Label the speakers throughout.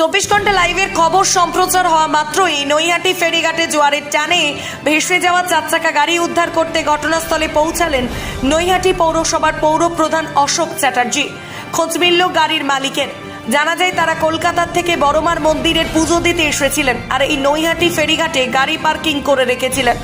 Speaker 1: চব্বিশ ঘণ্টা লাইভের খবর সম্প্রচার হওয়া মাত্রই নৈহাটি, ফেরিঘাটে জোয়ারের টানে ভেসে যাওয়া চার চাকা গাড়ি উদ্ধার করতে ঘটনাস্থলে পৌঁছালেন নৈহাটি পৌরসভার পৌর প্রধান অশোক চ্যাটার্জি। খোঁজ মিলল গাড়ির মালিকের। জানা যায়, তারা কলকাতার থেকে বড়মার মন্দিরের পুজো দিতে এসেছিলেন আর এই নৈহাটি, ফেরিঘাটে গাড়ি পার্কিং করে রেখেছিলেন।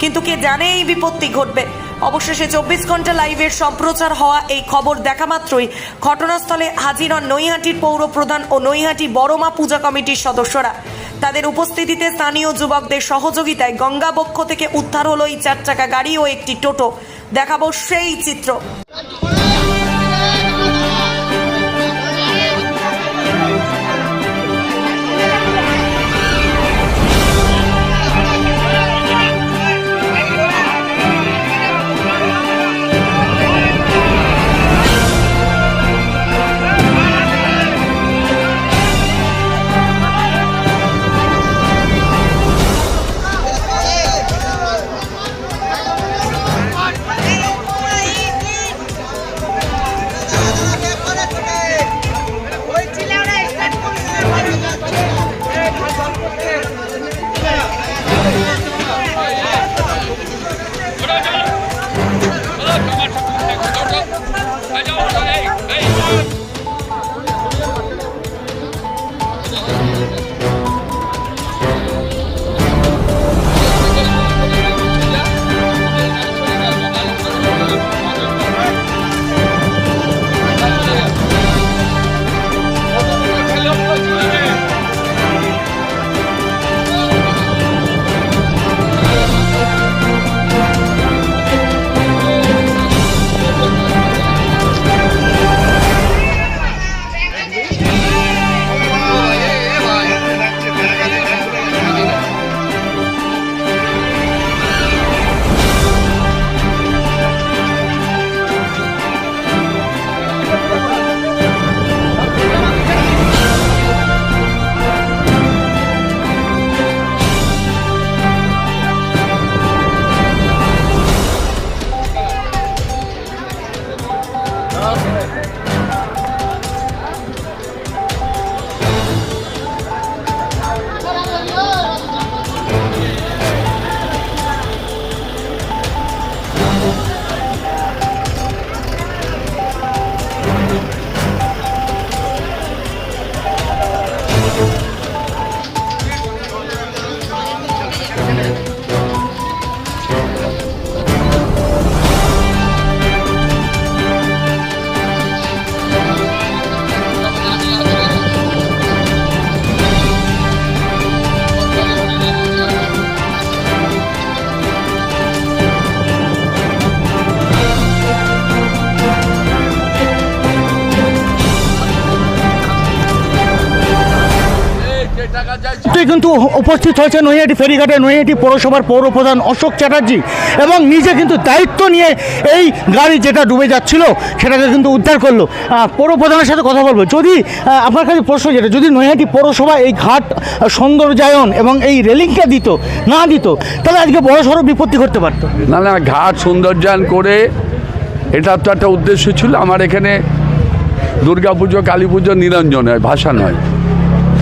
Speaker 1: কিন্তু কে জানে এই বিপত্তি ঘটবে। অবশেষে চব্বিশ ঘণ্টা লাইভের সম্প্রচার হওয়া এই খবর দেখা মাত্রই ঘটনাস্থলে হাজির হন নৈহাটির পৌর প্রধান ও নৈহাটি বড়মা পূজা কমিটির সদস্যরা। তাদের উপস্থিতিতে স্থানীয় যুবকদের সহযোগিতায় গঙ্গাবক্ষ থেকে উদ্ধার হলো এই চার চাকা গাড়ি ও একটি টোটো। দেখাবো সেই চিত্র।
Speaker 2: তুই কিন্তু উপস্থিত হয়েছে নৈহাটি ফেরিঘাটে নৈহাটি পৌরসভার পৌরপ্রধান অশোক চ্যাটার্জি এবং নিজে কিন্তু দায়িত্ব নিয়ে এই গাড়ি যেটা ডুবে যাচ্ছিল সেটাকে কিন্তু উদ্ধার করল। আহ, পৌরপ্রধানের সাথে কথা বলব। যদি আপনার কাছে প্রশ্ন যেটা যদি নৈহাটি পৌরসভা এই ঘাট সৌন্দর্যায়ন এবং এই রেলিংটা দিত না দিত তাহলে আজকে বড় সড়ো বিপত্তি করতে পারতো।
Speaker 3: না না ঘাট সৌন্দর্যায়ন করে এটা তো একটা উদ্দেশ্য ছিল। আমার এখানে দুর্গা পুজো কালী পুজো নিরঞ্জন হয় ভাষা নয়।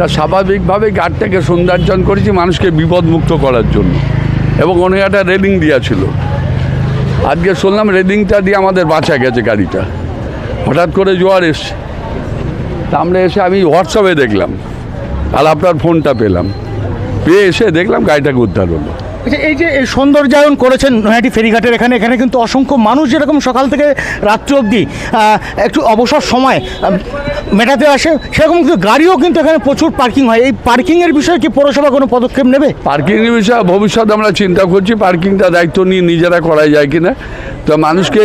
Speaker 3: তা স্বাভাবিকভাবে গাড়িটাকে সৌন্দর্যন করেছি মানুষকে বিপদমুক্ত করার জন্য। এবং অনেক একটা রেলিং দেওয়া ছিল। আজকে শুনলাম রেলিংটা দিয়ে আমাদের বাঁচা গেছে গাড়িটা। হঠাৎ করে জোয়ার এসছে। তা আমরা এসে আমি হোয়াটসঅ্যাপে দেখলাম। আর আপনার ফোনটা পেলাম। পেয়ে এসে দেখলাম গাড়িটাকে উদ্ধার হলো।
Speaker 2: আচ্ছা এই যে এই সৌন্দর্যায়ন করেছেন নৈহাটি ফেরিঘাটের এখানে এখানে কিন্তু অসংখ্য মানুষ যেরকম সকাল থেকে রাত্রি অবধি একটু অবসর সময় মেটাতে আসে সেরকম কিন্তু গাড়িও কিন্তু এখানে প্রচুর পার্কিং হয়। এই পার্কিংয়ের বিষয়ে কি পৌরসভা কোনো পদক্ষেপ নেবে?
Speaker 3: পার্কিংয়ের বিষয়ে ভবিষ্যতে আমরা চিন্তা করছি পার্কিংটা দায়িত্ব নিয়ে নিজেরা করা যায় কিনা। তো মানুষকে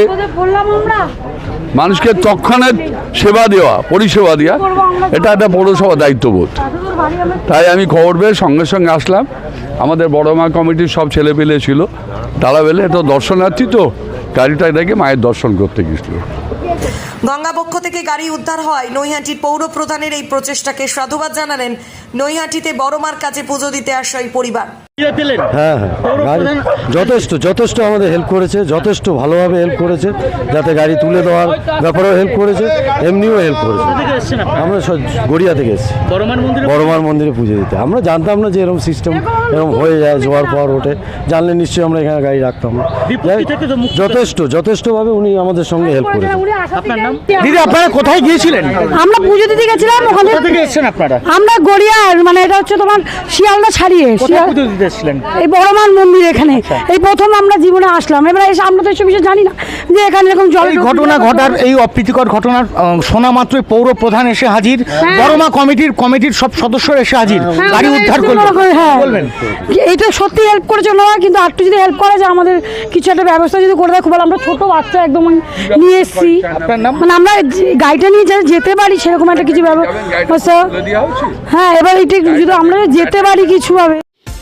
Speaker 3: মানুষকে তৎক্ষণাৎ সেবা দেওয়া পরিষেবা দেওয়া এটা একটা পৌরসভা দায়িত্ববোধ। তাই আমি খবর পেয়ে সঙ্গে সঙ্গে আসলাম। আমাদের বড় মা কমিটির সব ছেলে পেলে ছিল। তারা বেলে এটা দর্শনার্থী তো। গাড়িটা দেখে মায়ের দর্শন করতে গেছিল।
Speaker 1: গঙ্গাবক্ষ থেকে গাড়ি উদ্ধার হয়। নৈহাটির পৌর প্রধানের এই প্রচেষ্টাকে সাধুবাদ জানালেন। নৈহাটিতে বড়মার কাছে পুজো দিতে আসা এই পরিবার।
Speaker 4: হ্যাঁ হ্যাঁ। যথেষ্ট যথেষ্ট আমাদের হেল্প করেছে যথেষ্ট ভালোভাবে হেল্প করেছে যাতে গাড়ি তুলে দেওয়ার ব্যাপারেও হেল্প করেছে এমনিও হেল্প করেছে। আমরা গড়িয়া থেকে এসেছি।
Speaker 2: মন্দিরে?
Speaker 4: বড়মার মন্দিরে পুজো দিতে। আমরা জানতাম না যে এরকম সিস্টেম এরকম হয়ে যায় জোয়ার পর ওঠে। জানলে নিশ্চয়ই আমরা এখানে গাড়ি রাখতাম। না যথেষ্ট যথেষ্টভাবে উনি আমাদের সঙ্গে হেল্প করেছেন।
Speaker 2: দিদি আপনারা কোথায় গিয়েছিলেন?
Speaker 5: আমরা পুজো দিতে গেছিলাম ওখানে
Speaker 2: থেকে এসেছেন আপনারা?
Speaker 5: আমরা গড়িয়ার মানে এটা হচ্ছে তোমার শিয়ালদা ছাড়িয়ে শিয়াল-
Speaker 2: পুজো দিতে এসেছিলেন।
Speaker 5: এই বড়মান মন্দির এখানে। এই প্রথম আমরা জীবনে আসলাম। এবার এসে আমরা তো এসব বিষয়ে জানি না যে এখানে এরকম জল
Speaker 2: এই ঘটনা ঘটার এই অপ্রীতিকর ঘটনার শোনা মাত্রই পৌর প্রধান এসে হাজির। বড়মা কমিটির কমিটির সব সদস্য এসে হাজির।
Speaker 5: হ্যাঁ,
Speaker 2: গাড়ি উদ্ধার করল।
Speaker 5: হ্যাঁ।
Speaker 2: বলবেন।
Speaker 5: এইটা সত্যি হেল্প করেছে ওনারা কিন্তু একটু যদি হেল্প করা যায় আমাদের কিছু একটা ব্যবস্থা যদি করে দেয় খুব ভালো। আমরা ছোট বাচ্চা একদম নিয়ে এসেছি। মানে আমরা গাড়িটা নিয়ে যাতে যেতে পারি সেরকম একটা কিছু ব্যবস্থা। হ্যাঁ এবার এটা যদি আমরা যেতে পারি কিছু ভাবে